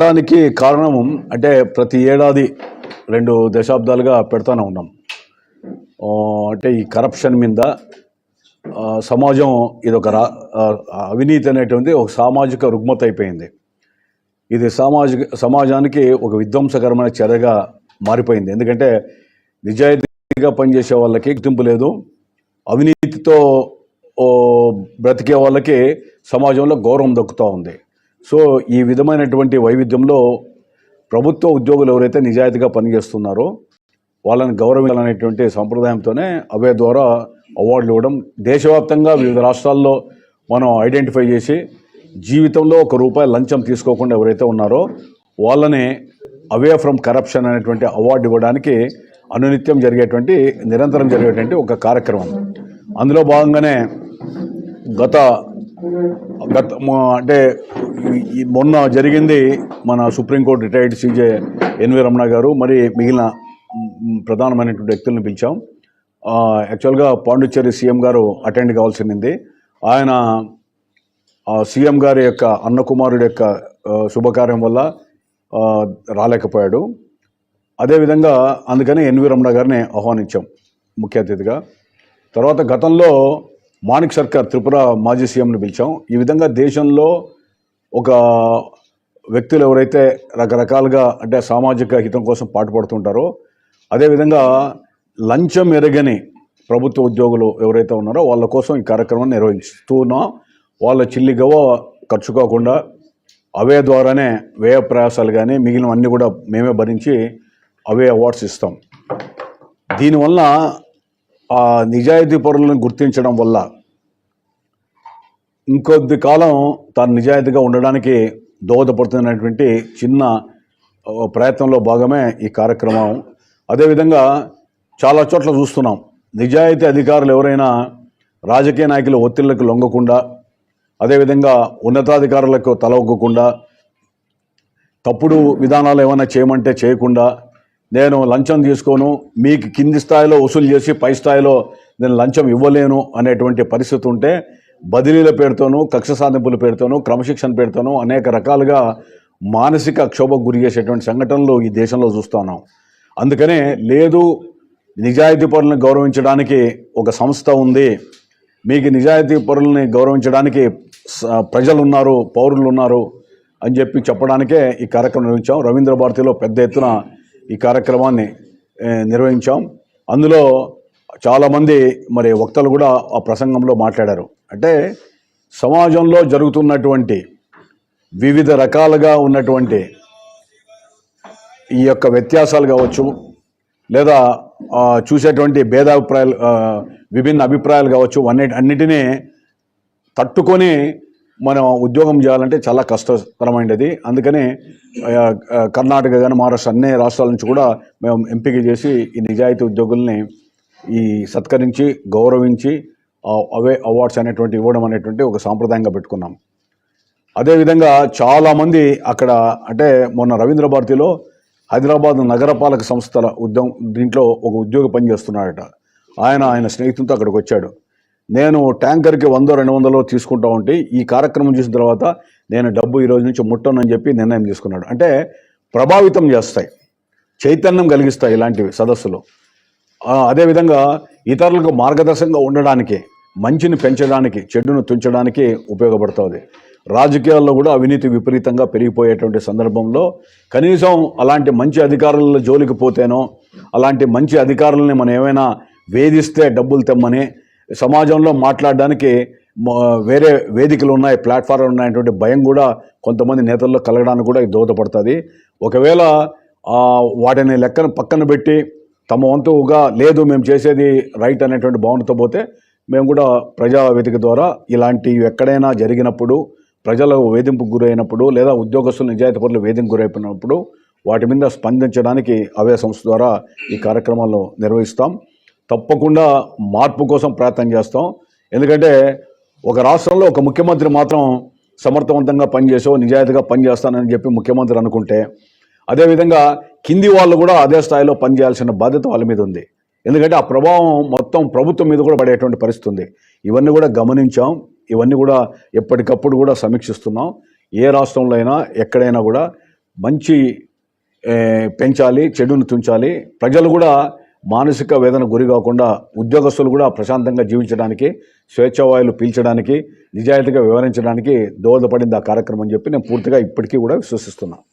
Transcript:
దానికి కారణం అంటే ప్రతి ఏడాది రెండు దశాబ్దాలుగా పెడతానే ఉన్నాం. అంటే ఈ కరప్షన్ మీద సమాజం ఇది ఒక రా అవినీతి అనేటువంటి ఒక సామాజిక రుగ్మత అయిపోయింది. ఇది సామాజిక సమాజానికి ఒక విధ్వంసకరమైన చర్యగా మారిపోయింది. ఎందుకంటే నిజాయితీగా పనిచేసే వాళ్ళకి గుర్తింపు లేదు. అవినీతితో బ్రతికే వాళ్ళకి సమాజంలో గౌరవం దక్కుతూ ఉంది. సో ఈ విధమైనటువంటి వైవిధ్యంలో ప్రభుత్వ ఉద్యోగులు ఎవరైతే నిజాయితీగా పనిచేస్తున్నారో వాళ్ళని గౌరవించాలనేటువంటి సంప్రదాయంతోనే అవే ద్వారా అవార్డులు ఇవ్వడం. దేశవ్యాప్తంగా వివిధ రాష్ట్రాల్లో మనం ఐడెంటిఫై చేసి జీవితంలో ఒక రూపాయి లంచం తీసుకోకుండా ఎవరైతే ఉన్నారో వాళ్ళని అవే ఫ్రమ్ కరప్షన్ అనేటువంటి అవార్డు ఇవ్వడానికి అనునిత్యం జరిగేటువంటి నిరంతరం జరిగేటువంటి ఒక కార్యక్రమం. అందులో భాగంగానే గత గత అంటే మొన్న జరిగింది మన supreme court retired CJ NV Ramana గారు మరి మిగిలిన ప్రధానమైనటువంటి వ్యక్తులను పిలిచాం. యాక్చువల్గా పాండిచ్చేరి సీఎం గారు అటెండ్ కావాల్సింది. ఆయన ఆ సీఎం గారి యొక్క అన్నకుమారుడి యొక్క శుభకార్యం వల్ల రాలేకపోయాడు. అదేవిధంగా అందుకని ఎన్వి రమణ గారిని ఆహ్వానించాం ముఖ్య అతిథిగా. తర్వాత గతంలో మాణిక్ సర్కార్ త్రిపుర మాజీ సీఎంని పిలిచాం. ఈ విధంగా దేశంలో ఒక వ్యక్తులు ఎవరైతే రకరకాలుగా అంటే సామాజిక హితం కోసం పాటుపడుతుంటారో అదేవిధంగా లంచం ఎరగని ప్రభుత్వ ఉద్యోగులు ఎవరైతే ఉన్నారో వాళ్ళ కోసం ఈ కార్యక్రమాన్ని నిర్వహిస్తున్నాం వాళ్ళ చిల్లిగవ ఖర్చు కాకుండా అవే ద్వారానే వ్యయ ప్రయాసాలు కానీ మిగిలినవన్నీ కూడా మేమే భరించి అవే అవార్డ్స్ ఇస్తాం. దీనివల్ల ఆ నిజాయితీ పరులను గుర్తించడం వల్ల ఇంకొద్ది కాలం తాను నిజాయితీగా ఉండడానికి దోహదపడుతున్నటువంటి చిన్న ప్రయత్నంలో భాగమే ఈ కార్యక్రమం. అదేవిధంగా చాలా చోట్ల చూస్తున్నాం నిజాయితీ అధికారులు ఎవరైనా రాజకీయ నాయకుల ఒత్తిళ్ళకు లొంగకుండా అదేవిధంగా ఉన్నతాధికారులకు తల ఒగ్గకుండా తప్పుడు విధానాలు ఏమైనా చేయమంటే చేయకుండా నేను లంచం తీసుకోను మీకు కింది స్థాయిలో వసూలు చేసి పై స్థాయిలో నేను లంచం ఇవ్వలేను అనేటువంటి పరిస్థితి ఉంటే బదిలీల పేరుతోనూ కక్ష సాధింపుల పేరుతోనూ క్రమశిక్షణ పేరుతోనూ అనేక రకాలుగా మానసిక క్షోభకు గురి చేసేటువంటి సంఘటనలు ఈ దేశంలో చూస్తున్నాం అందుకనే లేదు నిజాయితీ పరులను గౌరవించడానికి ఒక సంస్థ ఉంది. మీకు నిజాయితీ పరులని గౌరవించడానికి స- ప్రజలు ఉన్నారు పౌరులు ఉన్నారు అని చెప్పి చెప్పడానికే ఈ కార్యక్రమం నిర్వహించాం. రవీంద్ర భారతిలో పెద్ద ఎత్తున ఈ కార్యక్రమాన్ని నిర్వహించాం. అందులో చాలామంది మరి వక్తలు కూడా ఆ ప్రసంగంలో మాట్లాడారు. అంటే సమాజంలో జరుగుతున్నటువంటి వివిధ రకాలుగా ఉన్నటువంటి ఈ యొక్క వ్యత్యాసాలు కావచ్చు లేదా చూసేటువంటి భేదాభిప్రాయాలు విభిన్న అభిప్రాయాలు కావచ్చు అన్నిటి అన్నిటినీ తట్టుకొని మనం ఉద్యోగం చేయాలంటే చాలా కష్టతరమైనది అందుకనే కర్ణాటక కానీ మహారాష్ట్ర అన్ని రాష్ట్రాల నుంచి కూడా మేము ఎంపిక చేసి ఈ నిజాయితీ ఉద్యోగుల్ని ఈ సత్కరించి గౌరవించి అవే అవార్డ్స్ అనేటువంటి ఇవ్వడం అనేటువంటి ఒక సాంప్రదాయంగా పెట్టుకున్నాం. అదేవిధంగా చాలామంది అక్కడ అంటే మొన్న రవీంద్ర భారతిలో హైదరాబాద్ నగరపాలక సంస్థల ఉద్యోగం దీంట్లో ఒక ఉద్యోగి పనిచేస్తున్నాడట. ఆయన ఆయన స్నేహితులతో అక్కడికి వచ్చాడు. నేను ట్యాంకర్కి వందో రెండు వందలో తీసుకుంటా ఉంటే ఈ కార్యక్రమం చూసిన తర్వాత నేను డబ్బు ఈ రోజు నుంచి ముట్టనని చెప్పి నిర్ణయం తీసుకున్నాడు. అంటే ప్రభావితం చేస్తాయి. చైతన్యం కలిగిస్తాయి ఇలాంటివి సదస్సులు. అదేవిధంగా ఇతరులకు మార్గదర్శకంగా ఉండడానికి మంచిని పెంచడానికి చెడును తుంచడానికి ఉపయోగపడుతుంది. రాజకీయాల్లో కూడా అవినీతి విపరీతంగా పెరిగిపోయేటువంటి సందర్భంలో కనీసం అలాంటి మంచి అధికారుల జోలికి పోతేనో అలాంటి మంచి అధికారులని మనం ఏమైనా వేధిస్తే డబ్బులు తెమ్మని సమాజంలో మాట్లాడడానికి వేరే వేదికలు ఉన్నాయి ప్లాట్ఫామ్లు ఉన్నాయటువంటి భయం కూడా కొంతమంది నేతల్లో కలగడానికి కూడా ఇది దోహదపడుతుంది. ఒకవేళ వాటిని లెక్కన పక్కన పెట్టి తమ వంతుగా లేదు మేము చేసేది రైట్ అనేటువంటి భావనతో పోతే మేము కూడా ప్రజా వేదిక ద్వారా ఇలాంటివి ఎక్కడైనా జరిగినప్పుడు ప్రజలు వేధింపుకు గురైనప్పుడు లేదా ఉద్యోగస్తులు నిజాయితీ పనులు వేధింపు గురైపోయినప్పుడు వాటి మీద స్పందించడానికి అవే సంస్థ ద్వారా ఈ కార్యక్రమాలను నిర్వహిస్తాం. తప్పకుండా మార్పు కోసం ప్రయత్నం చేస్తాం. ఎందుకంటే ఒక రాష్ట్రంలో ఒక ముఖ్యమంత్రి మాత్రం సమర్థవంతంగా పనిచేసో నిజాయితీగా పనిచేస్తానని చెప్పి ముఖ్యమంత్రి అనుకుంటే అదేవిధంగా కింది వాళ్ళు కూడా అదే స్థాయిలో పనిచేయాల్సిన బాధ్యత వాళ్ళ మీద ఉంది. ఎందుకంటే ఆ ప్రభావం మొత్తం ప్రభుత్వం మీద కూడా పడేటువంటి పరిస్థితి ఉంది. ఇవన్నీ కూడా గమనించాం. ఇవన్నీ కూడా ఎప్పటికప్పుడు కూడా సమీక్షిస్తున్నాం. ఏ రాష్ట్రంలో అయినా ఎక్కడైనా కూడా మంచి పెంచాలి చెడును తుంచాలి. ప్రజలు కూడా మానసిక వేదన గురి కాకుండా ఉద్యోగస్తులు కూడా ప్రశాంతంగా జీవించడానికి స్వేచ్ఛావాయులు పీల్చడానికి నిజాయితీగా వివరించడానికి దోహదపడింది ఆ కార్యక్రమం అని చెప్పి నేను పూర్తిగా ఇప్పటికీ కూడా విశ్వసిస్తున్నాను